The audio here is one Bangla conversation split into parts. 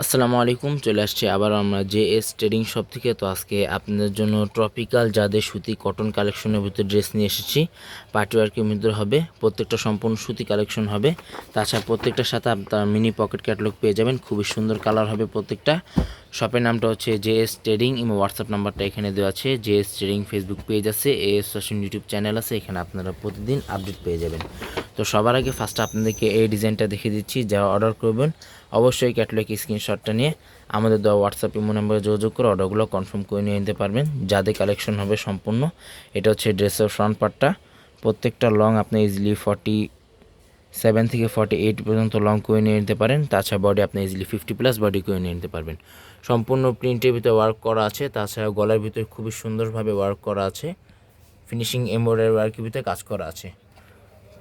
আসসালামু আলাইকুম, চলে আসছি আবার আমরা জে এস ট্রেডিং শপ থেকে। তো আজকে আপনাদের জন্য ট্রপিক্যাল যাদের সুতি কটন কালেকশনের ভিতরে ড্রেস নিয়ে এসেছি। পার্টিওয়ার্কের ভিতরে হবে। প্রত্যেকটা সম্পূর্ণ সুতি কালেকশন হবে। তাছাড়া প্রত্যেকটার সাথে আপনার মিনি পকেট ক্যাটালগ পেয়ে যাবেন। খুবই সুন্দর কালার হবে প্রত্যেকটা। শপের নামটা হচ্ছে জে এস ট্রেডিং এবং হোয়াটসঅ্যাপ নাম্বারটা এখানে দেওয়া আছে। J S trading Facebook page আছে, A S fashion YouTube channel আছে। এখানে আপনারা প্রতিদিন আপডেট পেয়ে যাবেন। তো সবার আগে ফার্স্ট আপনাদেরকে এই ডিজাইনটা দেখিয়ে দিচ্ছি, যা অর্ডার করবেন। অবশ্যই ক্যাটলগ স্ক্রিনশটটা নিয়ে আমাদের দেওয়া হোয়াটসঅ্যাপ ইমো নাম্বারে যোগাযোগ করে অর্ডারগুলো কনফার্ম করে নিয়ে নিতে পারবেন। যাদের কালেকশন হবে সম্পূর্ণ, এটা হচ্ছে ড্রেসের ফ্রন্ট পার্টটা প্রত্যেকটা লং আপনি ইজিলি ফর্টি সেভেন থেকে ফর্টি এইট পর্যন্ত লং করে নিয়ে নিতে পারেন। তাছাড়া বডি আপনি ইজিলি ফিফটি প্লাস বডি করে নিয়ে নিতে পারবেন। সম্পূর্ণ প্রিন্টের ভিতরে ওয়ার্ক করা আছে, তাছাড়া গলার ভিতরে খুবই সুন্দরভাবে ওয়ার্ক করা আছে। ফিনিশিং এমব্রয়ডারি ওয়ার্কের ভিতরে কাজ করা আছে।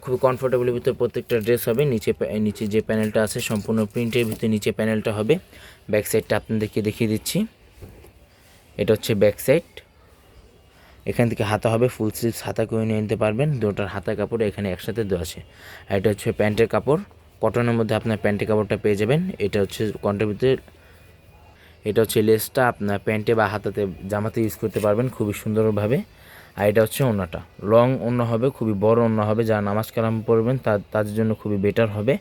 খুবই কমফোর্টেবলের ভিতরে প্রত্যেকটা ড্রেস হবে। নিচে নিচে যে প্যানেলটা আছে, সম্পূর্ণ প্রিন্টের ভিতরে নিচে প্যানেলটা হবে। ব্যাক সাইডটা আপনাদেরকে দেখিয়ে দিচ্ছি। এটা হচ্ছে ব্যাক সাইড এখান থেকে হাতা হবে ফুল স্লিভস হাতা করে নিয়ে নিতে পারবেন। দুটার হাতা কাপড় এখানে একসাথে দেওয়া আছে। আর এটা হচ্ছে প্যান্টের কাপড়। কটনের মধ্যে আপনার প্যান্টের কাপড়টা পেয়ে যাবেন। এটা হচ্ছে কন্টের ভিতরে, এটা হচ্ছে লেসটা আপনার প্যান্টে বা হাতাতে জামাতে ইউজ করতে পারবেন খুবই সুন্দরভাবে। আর এটা হচ্ছে ওনাটা লং ওন্য হবে, খুবই বড় ওন্য হবে, যারা নামাজ কালাম পড়বেন তাদের জন্য খুবই বেটার হবে।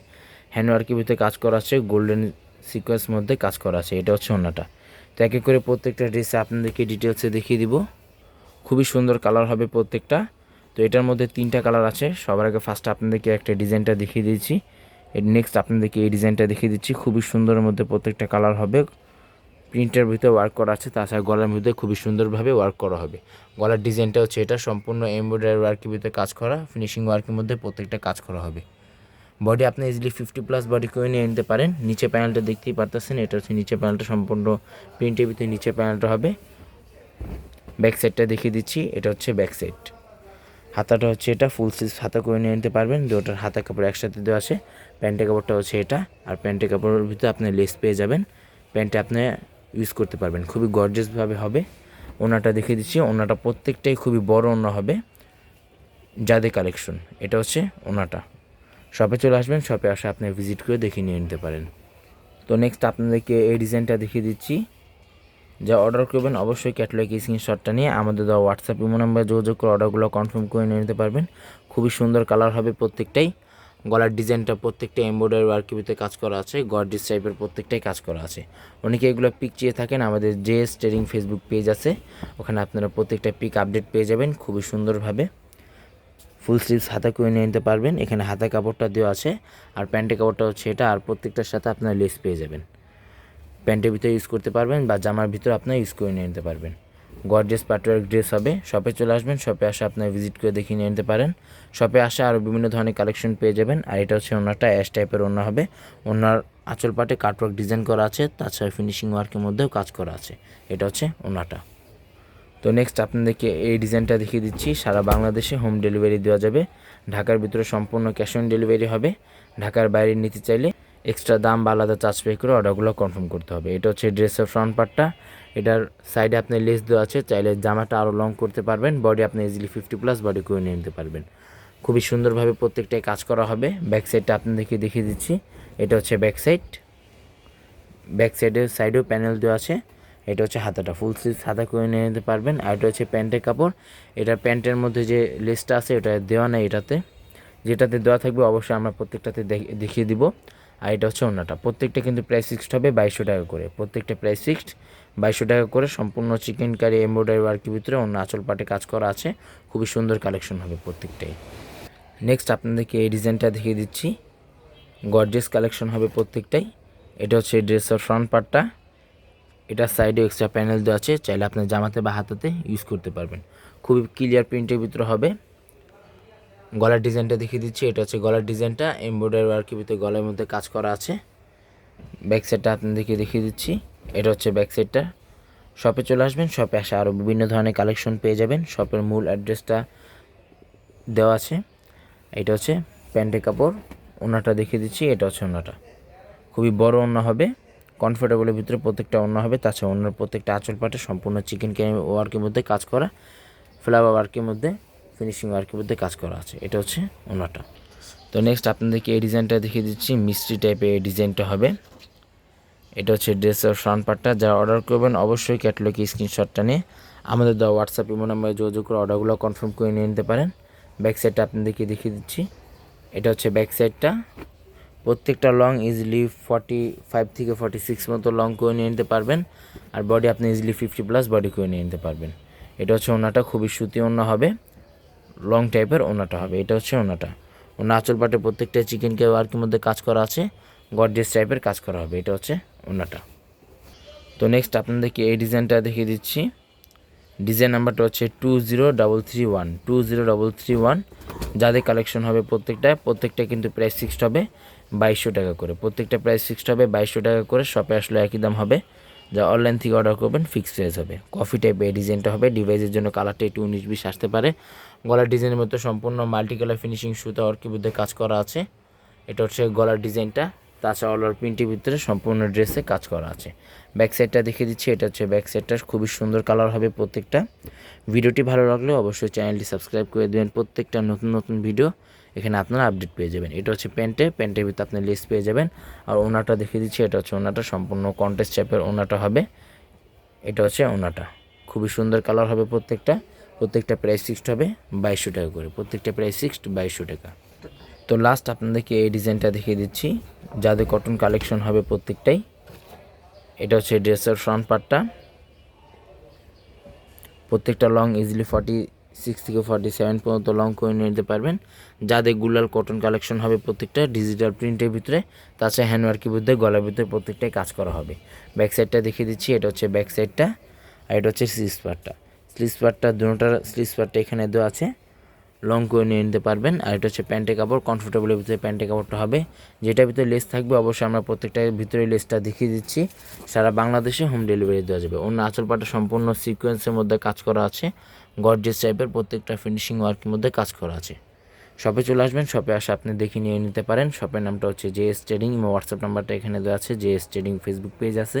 হ্যান্ডওয়ার্কের ভিতরে কাজ করা আছে গোল্ডেন সিকোয়েন্স মধ্যে কাজ করা আছে, এটা হচ্ছে ওনাটা তো একে করে প্রত্যেকটা ড্রেসে আপনাদেরকে ডিটেলসে দেখিয়ে দিব। খুবই সুন্দর কালার হবে প্রত্যেকটা। তো এটার মধ্যে তিনটা কালার আছে, সবার আগে ফার্স্ট আপনাদেরকে একটা ডিজাইনটা দেখিয়ে দিয়েছি। নেক্সট আপনাদেরকে এই ডিজাইনটা দেখিয়ে দিচ্ছি, খুবই সুন্দরের মধ্যে প্রত্যেকটা কালার হবে। প্রিন্টের ভিতরে ওয়ার্ক করা আছে, তাছাড়া গলার মধ্যে খুবই সুন্দরভাবে ওয়ার্ক করা হবে। গলার ডিজাইনটা হচ্ছে এটা, সম্পূর্ণ এমব্রয়ডারি ওয়ার্কের ভিতরে কাজ করা ফিনিশিং ওয়ার্কের মধ্যে প্রত্যেকটা কাজ করা হবে। বডি আপনি ইজিলি ফিফটি প্লাস বডি করে নিয়ে নিতে পারেন। নিচে প্যানেলটা দেখতেই পারতেছেন, এটা হচ্ছে নিচে প্যানেলটা সম্পূর্ণ প্রিন্টের ভিতরে নিচে প্যানেলটা হবে। ব্যাক সাইডটা দেখিয়ে দিচ্ছি, এটা হচ্ছে ব্যাক সাইড হাতাটা হচ্ছে এটা ফুল স্লিভ হাতা করে নিয়ে নিতে পারবেন। দুটার হাতা কাপড় একসাথে দেওয়া আছে। প্যান্টের কাপড়টা হচ্ছে এটা, আর প্যান্টের কাপড়ের ভিতরে আপনি লেস পেয়ে যাবেন। প্যান্টটা আপনি ইউজ করতে পারবেন। খুবই গর্জিয়াসভাবে হবে। ওনাটা দেখিয়ে দিচ্ছি। ওনাটা প্রত্যেকটাই খুবই বড় ওনা হবে। যাদে কালেকশন এটা হচ্ছে ওনাটা। শপে চলে আসবেন শপে আসে আপনি ভিজিট করে দেখে নিয়ে নিতে পারেন। তো নেক্সট আপনাদেরকে এই ডিজাইনটা দেখিয়ে দিচ্ছি। যা অর্ডার করবেন, অবশ্যই ক্যাটলগ স্ক্রিনশটটা নিয়ে আমাদের দেওয়া হোয়াটসঅ্যাপ ইমো নাম্বারে যোগাযোগ করে অর্ডারগুলো কনফার্ম করে নিয়ে নিতে পারবেন। খুবই সুন্দর কালার হবে প্রত্যেকটাই। গলার ডিজাইনটা প্রত্যেকটা এমব্রয়ডারি ভিতরে কাজ করা আছে গর্ডিস টাইপের প্রত্যেকটাই কাজ করা আছে। অনেকে এগুলো পিক চেয়ে থাকেন, আমাদের J S trading Facebook page আছে, ওখানে আপনারা প্রত্যেকটা পিক আপডেট পেয়ে যাবেন খুবই সুন্দরভাবে। ফুল স্লিভস হাতা করে নিয়ে নিতে পারবেন, এখানে হাতা কাপড়টা দেওয়া আছে, আর প্যান্টের কাপড়টা হচ্ছে এটা, আর প্রত্যেকটার সাথে আপনারা লেস পেয়ে যাবেন। প্যান্টের ভিতরে ইউজ করতে পারবেন, বা জামার ভিতরে আপনারা ইউজ করে নিয়ে নিতে পারবেন। গর্জেস পাটওয়ার্ক ড্রেস হবে। শপে চলে আসবেন শপে আসে আপনার ভিজিট করে দেখিয়ে নিয়ে নিতে পারেন। শপে আসে আরও বিভিন্ন ধরনের কালেকশন পেয়ে যাবেন। আর এটা হচ্ছে ওনারটা অ্যাশ টাইপের ওনা হবে। ওনার আঁচল পাটে কাটওয়ার্ক ডিজাইন করা আছে, তাছাড়া ফিনিশিং ওয়ার্কের মধ্যেও কাজ করা আছে। এটা হচ্ছে ওনাটা। তো নেক্সট আপনাদেরকে এই ডিজাইনটা দেখিয়ে দিচ্ছি। সারা বাংলাদেশে হোম ডেলিভারি দেওয়া যাবে। ঢাকার ভিতরে সম্পূর্ণ ক্যাশ অন ডেলিভারি হবে। ঢাকার বাইরে নিতে চাইলে এক্সট্রা দাম বা আলাদা চার্জ পে করে অর্ডারগুলো কনফার্ম করতে হবে। এটা হচ্ছে ড্রেসের ফ্রন্ট পার্টটা এটার সাইডে আপনি লেস দেওয়া আছে, চাইলে জামাটা আরও লং করতে পারবেন। বডি আপনি ইজিলি ফিফটি প্লাস বডি করে নিয়ে নিতে পারবেন। খুবই সুন্দরভাবে প্রত্যেকটাই কাজ করা হবে। ব্যাক সাইডটা আপনাদেরকে দেখিয়ে দিচ্ছি। এটা হচ্ছে ব্যাক সাইড ব্যাক সাইডের সাইডেও প্যানেল দেওয়া আছে। এটা হচ্ছে হাতাটা। ফুল স্লিভ হাতা করে নিয়ে নিতে পারবেন। আর এটা হচ্ছে প্যান্টের কাপড়। এটা প্যান্টের মধ্যে যে লেসটা আছে, এটা দেওয়া নেই এটাতে। যেটাতে দেওয়া থাকবে অবশ্যই আমরা প্রত্যেকটাতে দেখ- দেখিয়ে দিব। আর এটা হচ্ছে অন্যটা। প্রত্যেকটা কিন্তু প্রাইস ফিক্সড হবে বাইশশো টাকা করে। প্রত্যেকটা প্রাইস ফিক্সড বাইশশো টাকা করে সম্পূর্ণ চিকেন কারি এমব্রয়ডারি ওয়ার্কের ভিতরে অন্য আঁচল পাটে কাজ করা আছে। খুবই সুন্দর কালেকশন হবে প্রত্যেকটাই। নেক্সট আপনাদেরকে এই ডিজাইনটা দেখিয়ে দিচ্ছি। গর্জেস কালেকশন হবে প্রত্যেকটাই। এটা হচ্ছে ড্রেসের ফ্রন্ট পার্টটা এটা সাইডে এক্সট্রা প্যানেল দেওয়া আছে। চাইলে আপনার জামাতে বা হাতাতে ইউজ করতে পারবেন। খুবই ক্লিয়ার প্রিন্টের ভিতরে হবে। গলার ডিজাইনটা দেখিয়ে দিচ্ছি। এটা হচ্ছে গলার ডিজাইনটা। এমব্রয়ডারি ওয়ার্কের ভিতরে গলার মধ্যে কাজ করা আছে। ব্যাক সাইডটা আপনাদেরকে দেখিয়ে দিচ্ছি। এটা হচ্ছে ব্যাক সাইডটা শপে চলে আসবেন। শপে আসে আরও বিভিন্ন ধরনের কালেকশন পেয়ে যাবেন। শপের মূল অ্যাড্রেসটা দেওয়া আছে। এটা হচ্ছে প্যান্টের কাপড়। ওনাটা দেখিয়ে দিচ্ছি। এটা হচ্ছে ওনাটা। খুবই বড় ওনা হবে। কমফোর্টেবলের ভিতরে প্রত্যেকটা ওনা হবে। তাছাড়া ওনার প্রত্যেকটা আঁচল পাটে সম্পূর্ণ চিকেন ক্যারি ওয়ার্কের মধ্যে কাজ করা ফ্লাওয়ার ওয়ার্কের মধ্যে। ফিনিশিং ওয়ার্কের মধ্যে কাজ করা আছে। এটা হচ্ছে ওনাটা তো নেক্সট আপনাদেরকে এই ডিজাইনটা দেখিয়ে দিচ্ছি। মিস্ট্রি টাইপের এই ডিজাইনটা হবে। এটা হচ্ছে ড্রেসের ফ্রন্ট পার্টটা যারা অর্ডার করবেন, অবশ্যই ক্যাটলগে স্ক্রিনশটটা নিয়ে আমাদের দেওয়া হোয়াটসঅ্যাপ ইমো নাম্বারে যোগাযোগ করে অর্ডারগুলো কনফার্ম করে নিয়ে নিতে পারেন। ব্যাক সাইডটা আপনাদেরকে দেখিয়ে দিচ্ছি। এটা হচ্ছে ব্যাক সাইডটা প্রত্যেকটা লং ইজিলি ফর্টি ফাইভ থেকে ফর্টি সিক্স মতো লং করে নিয়ে নিতে পারবেন। আর বডি আপনি ইজিলি ফিফটি প্লাস বডি করে নিয়ে নিতে পারবেন। এটা হচ্ছে ওনাটা খুবই সুতি ওনা হবে। লং টাইপের ওনাটা হবে। এটা হচ্ছে ওনাটা। ওনা আঁচল পাটে প্রত্যেকটা চিকেন কে ওয়ার্কের মধ্যে কাজ করা আছে গডরেজ টাইপের কাজ করা হবে। এটা হচ্ছে ওনাটা। তো নেক্সট আপনাদেরকে এই ডিজাইনটা দেখিয়ে দিচ্ছি। ডিজাইন নাম্বারটা হচ্ছে two zero double three one two zero double three one যাদের কালেকশন হবে প্রত্যেকটা প্রত্যেকটা কিন্তু প্রাইস ফিক্সড হবে বাইশশো টাকা করে। প্রত্যেকটা প্রাইস ফিক্সড হবে বাইশশো টাকা করে। শপে আসলে একই দাম হবে। যা অনলাইন থেকে অর্ডার করবেন ফিক্সড প্রাইস হবে। কফি টাইপের ডিজাইনটা হবে ডিভাইসের জন্য কালারটা একটু উনিশ বিশ আসতে পারে। গলার ডিজাইনের মধ্যে সম্পূর্ণ মাল্টি কালার ফিনিশিং সুতা অর্কের মধ্যে কাজ করা আছে। এটা হচ্ছে গলার ডিজাইনটা তাছাড়া অলার প্রিন্টের ভিতরে সম্পূর্ণ ড্রেসে কাজ করা আছে। ব্যাক সাইডটা দেখিয়ে দিচ্ছি, এটা হচ্ছে ব্যাক সাইডটা খুবই সুন্দর কালার হবে প্রত্যেকটা। ভিডিওটি ভালো লাগলে অবশ্যই চ্যানেলটি সাবস্ক্রাইব করে দেবেন। প্রত্যেকটা নতুন নতুন ভিডিও এখানে আপনারা আপডেট পেয়ে যাবেন। এটা হচ্ছে প্যান্টে প্যান্টের ভিতরে আপনি লেস পেয়ে যাবেন। আর ওনাটা দেখিয়ে দিচ্ছি, এটা হচ্ছে ওনাটা, সম্পূর্ণ কন্টেস্ট টাইপের ওনাটা হবে। এটা হচ্ছে ওনাটা। খুবই সুন্দর কালার হবে প্রত্যেকটা। প্রত্যেকটা প্রাইস ফিক্সড হবে বাইশশো টাকা করে। প্রত্যেকটা প্রাইস ফিক্সড বাইশশো টাকা। তো লাস্ট আপনাদেরকে এই ডিজাইনটা দেখিয়ে দিচ্ছি। যাদের কটন কালেকশন হবে প্রত্যেকটাই। এটা হচ্ছে ড্রেসের ফ্রন্ট পার্টটা প্রত্যেকটা লং ইজিলি ফর্টি সিক্স থেকে ফর্টি সেভেন পর্যন্ত লং করে নিতে পারবেন। যাদের গুলাল কটন কালেকশন হবে প্রত্যেকটা ডিজিটাল প্রিন্টের ভিতরে, তাছাড়া হ্যান্ডওয়ার্কের ভিতরে, গলার ভিতরে প্রত্যেকটাই কাজ করা হবে। ব্যাক সাইডটা দেখিয়ে দিচ্ছি, এটা হচ্ছে ব্যাক সাইডটা আর এটা হচ্ছে স্লিস পার্টটা স্লিস পার্টটা দুটোটার স্লিস পার্টটা এখানে দেওয়া আছে। লং করে নিয়ে নিতে পারবেন, আর এটা হচ্ছে প্যান্টের কাপড় কমফোর্টেবলের ভিতরে প্যান্টের কাপড়টা হবে। যেটার ভিতরে লেস থাকবে, অবশ্যই আমরা প্রত্যেকটার ভিতরে লেসটা দেখিয়ে দিচ্ছি। সারা বাংলাদেশে হোম ডেলিভারি দেওয়া যাবে। অন্য আঁচল পাটা সম্পূর্ণ সিকোয়েন্সের মধ্যে কাজ করা আছে। গর্জেস টাইপের প্রত্যেকটা ফিনিশিং ওয়ার্কের মধ্যে কাজ করা আছে। শপে চলে আসবেন শপে আসে আপনি দেখে নিয়ে নিতে পারেন। শপের নামটা হচ্ছে জে এস ট্রেডিং এবং হোয়াটসঅ্যাপ নাম্বারটা এখানে দেওয়া আছে J S trading Facebook page আছে।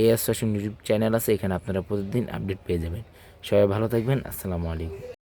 A S fashion YouTube channel আছে, এখানে আপনারা প্রতিদিন আপডেট পেয়ে যাবেন। সবাই ভালো থাকবেন, আসসালামু আলাইকুম।